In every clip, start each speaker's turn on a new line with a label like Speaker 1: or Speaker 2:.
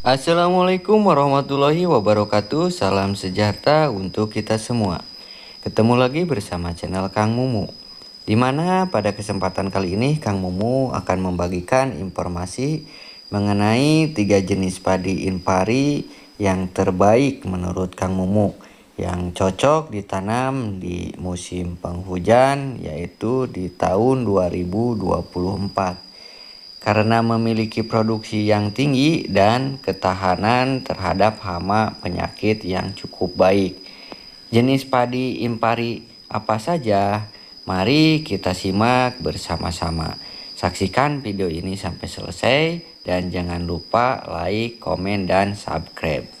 Speaker 1: Assalamualaikum warahmatullahi wabarakatuh. Salam sejahtera untuk kita semua. Ketemu lagi bersama channel Kang Mumu. Di mana pada kesempatan kali ini Kang Mumu akan membagikan informasi Mengenai tiga jenis padi impari yang terbaik menurut Kang Mumu Yang cocok ditanam di musim penghujan yaitu di tahun 2024 karena memiliki produksi yang tinggi dan ketahanan terhadap hama penyakit yang cukup baik. Jenis padi impari apa saja? Mari kita simak bersama-sama. Saksikan video ini sampai selesai dan jangan lupa like, komen, dan subscribe.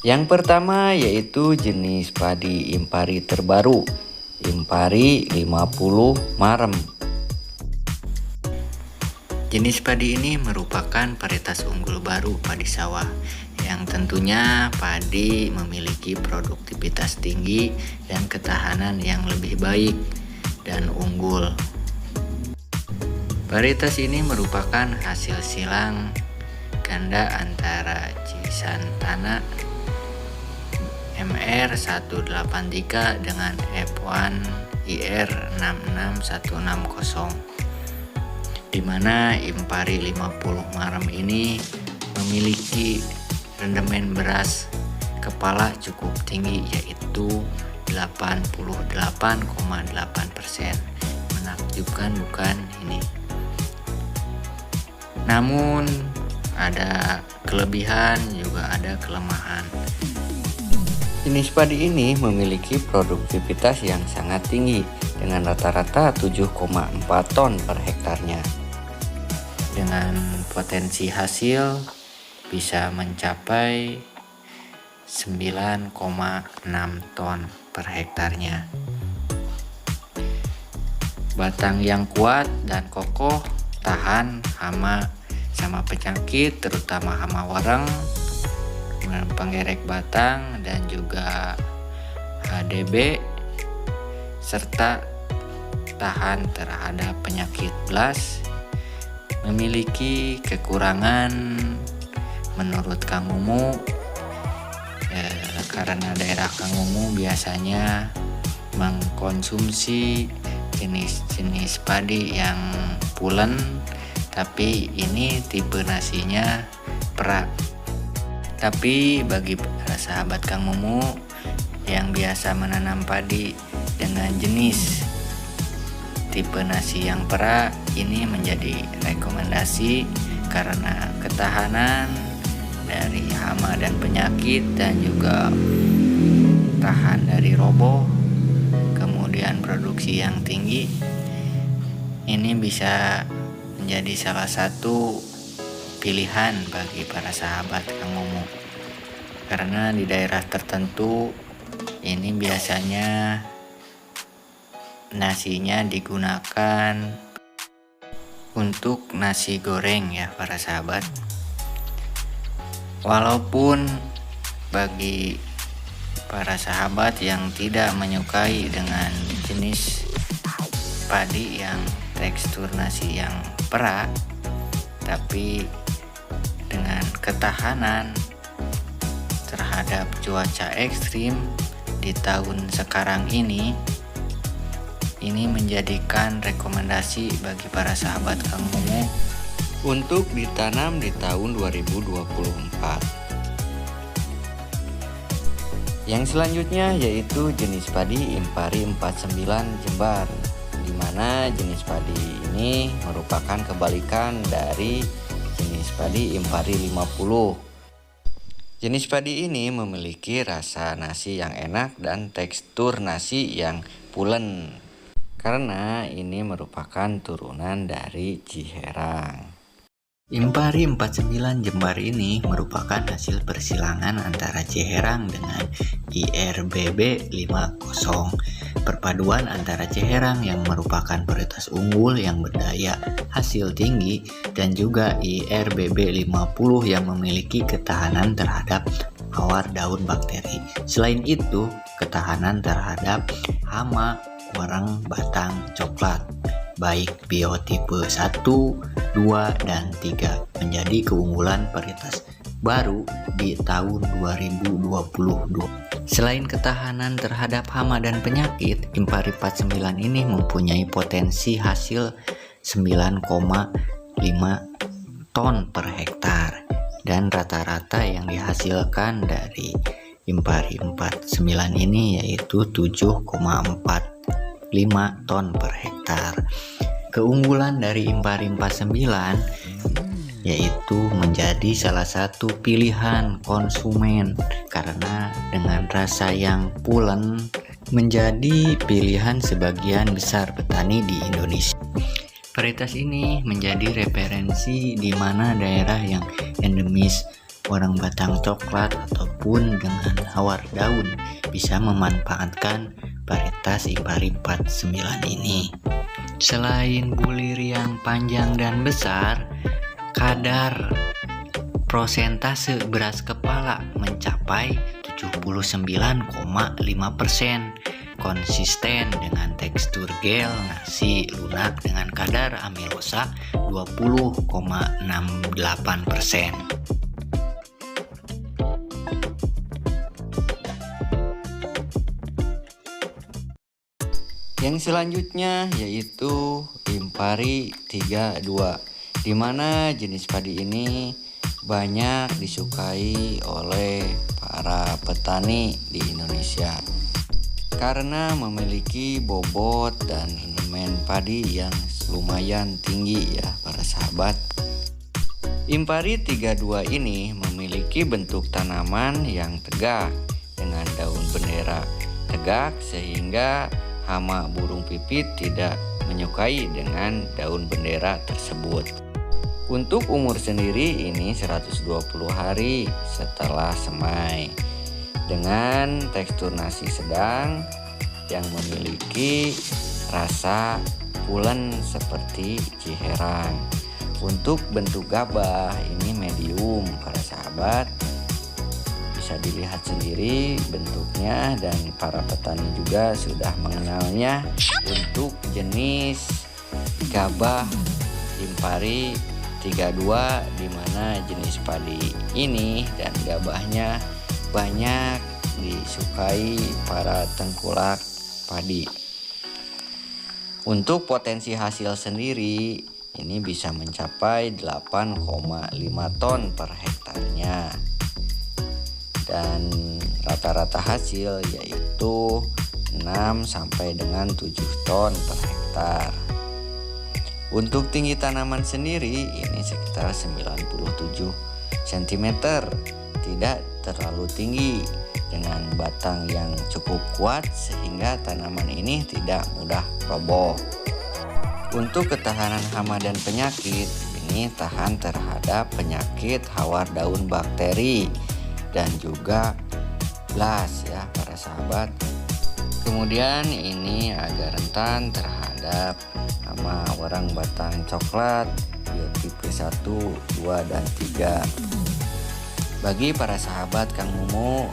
Speaker 1: Yang pertama yaitu jenis padi impari terbaru, impari 50 marem. Jenis padi ini merupakan varietas unggul baru padi sawah yang tentunya padi memiliki produktivitas tinggi dan ketahanan yang lebih baik dan unggul. Varietas ini merupakan hasil silang ganda antara Cisantana MR183 dengan F1 IR66160 di mana Impari 50 Maram ini memiliki rendemen beras kepala cukup tinggi yaitu 88,8% menakjubkan bukan ini. Namun ada kelebihan juga ada kelemahan Jenis padi ini memiliki produktivitas yang sangat tinggi dengan rata-rata 7,4 ton per hektarnya. Dengan potensi hasil bisa mencapai 9,6 ton per hektarnya. Batang yang kuat dan kokoh tahan hama sama penyakit terutama hama warang penggerek batang dan juga HDB serta tahan terhadap penyakit blas memiliki kekurangan menurut Kang Mumu eh, karena daerah Kang Mumu biasanya mengkonsumsi jenis-jenis padi yang pulen tapi ini tipe nasinya perak tapi bagi para sahabat Kang Mumu yang biasa menanam padi dengan jenis tipe nasi yang perak ini menjadi rekomendasi karena ketahanan dari hama dan penyakit dan juga tahan dari roboh kemudian produksi yang tinggi. Ini bisa menjadi salah satu pilihan bagi para sahabat Kang Momo karena di daerah tertentu ini biasanya nasinya digunakan untuk nasi goreng ya para sahabat. Walaupun bagi para sahabat yang tidak menyukai dengan jenis padi yang tekstur nasi yang perak tapi ketahanan terhadap cuaca ekstrim di tahun sekarang ini ini menjadikan rekomendasi bagi para sahabat Momo untuk ditanam di tahun 2024 yang selanjutnya yaitu jenis padi Impari 49 Jembar di mana jenis padi ini merupakan kebalikan dari jenis padi Impari 50. Jenis padi ini memiliki rasa nasi yang enak dan tekstur nasi yang pulen. Karena ini merupakan turunan dari Ciherang. Impari 49 Jembar ini merupakan hasil persilangan antara Ciherang dengan IRBB 50
Speaker 2: Perpaduan antara Ceherang yang merupakan varietas unggul yang berdaya hasil tinggi dan juga IRBB 50 yang memiliki ketahanan terhadap hawar daun bakteri. Selain itu, ketahanan terhadap hama warang batang coklat baik biotipe 1, 2, dan 3 menjadi keunggulan varietas baru di tahun 2022. Selain ketahanan terhadap hama dan penyakit, Impari 49 ini mempunyai potensi hasil 9,5 ton per hektar dan rata-rata yang dihasilkan dari Impari 49 ini yaitu 7,45 ton per hektar. Keunggulan dari Impari 49 yaitu menjadi salah satu pilihan konsumen karena dengan rasa yang pulen menjadi pilihan sebagian besar petani di Indonesia. Varietas ini menjadi referensi di mana daerah yang endemis orang batang coklat ataupun dengan hawar daun bisa memanfaatkan varietas Impari 49 ini. Selain bulir yang panjang dan besar, kadar prosentase beras kepala mencapai 79,5% konsisten dengan tekstur gel nasi lunak dengan kadar amilosa 20,68%.
Speaker 1: Yang selanjutnya yaitu Impari 32 di mana jenis padi ini banyak disukai oleh para petani di Indonesia karena memiliki bobot dan elemen padi yang lumayan tinggi ya para sahabat. Impari 32 ini memiliki bentuk tanaman yang tegak dengan daun bendera tegak sehingga hama burung pipit tidak menyukai dengan daun bendera tersebut. Untuk umur sendiri ini 120 hari setelah semai. Dengan tekstur nasi sedang yang memiliki rasa pulen seperti ciherang. Untuk bentuk gabah ini medium. Para sahabat bisa dilihat sendiri bentuknya dan para petani juga sudah mengenalnya untuk jenis gabah impari 32 di mana jenis padi ini dan gabahnya banyak disukai para tengkulak padi. Untuk potensi hasil sendiri ini bisa mencapai 8,5 ton per hektarnya. Dan rata-rata hasil yaitu 6 sampai dengan 7 ton per hektar untuk tinggi tanaman sendiri ini sekitar 97 cm, tidak terlalu tinggi dengan batang yang cukup kuat sehingga tanaman ini tidak mudah roboh. Untuk ketahanan hama dan penyakit, ini tahan terhadap penyakit hawar daun bakteri dan juga blas ya para sahabat. Kemudian ini agak rentan terhadap sama warang batang coklat biotipe 1, 2, dan 3 bagi para sahabat Kang Mumu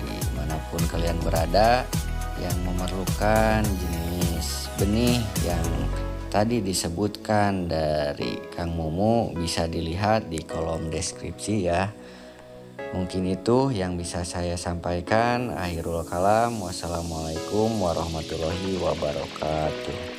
Speaker 1: di mana pun kalian berada yang memerlukan jenis benih yang tadi disebutkan dari Kang Mumu bisa dilihat di kolom deskripsi ya Mungkin itu yang bisa saya sampaikan. Akhirul kalam. Wassalamualaikum warahmatullahi wabarakatuh.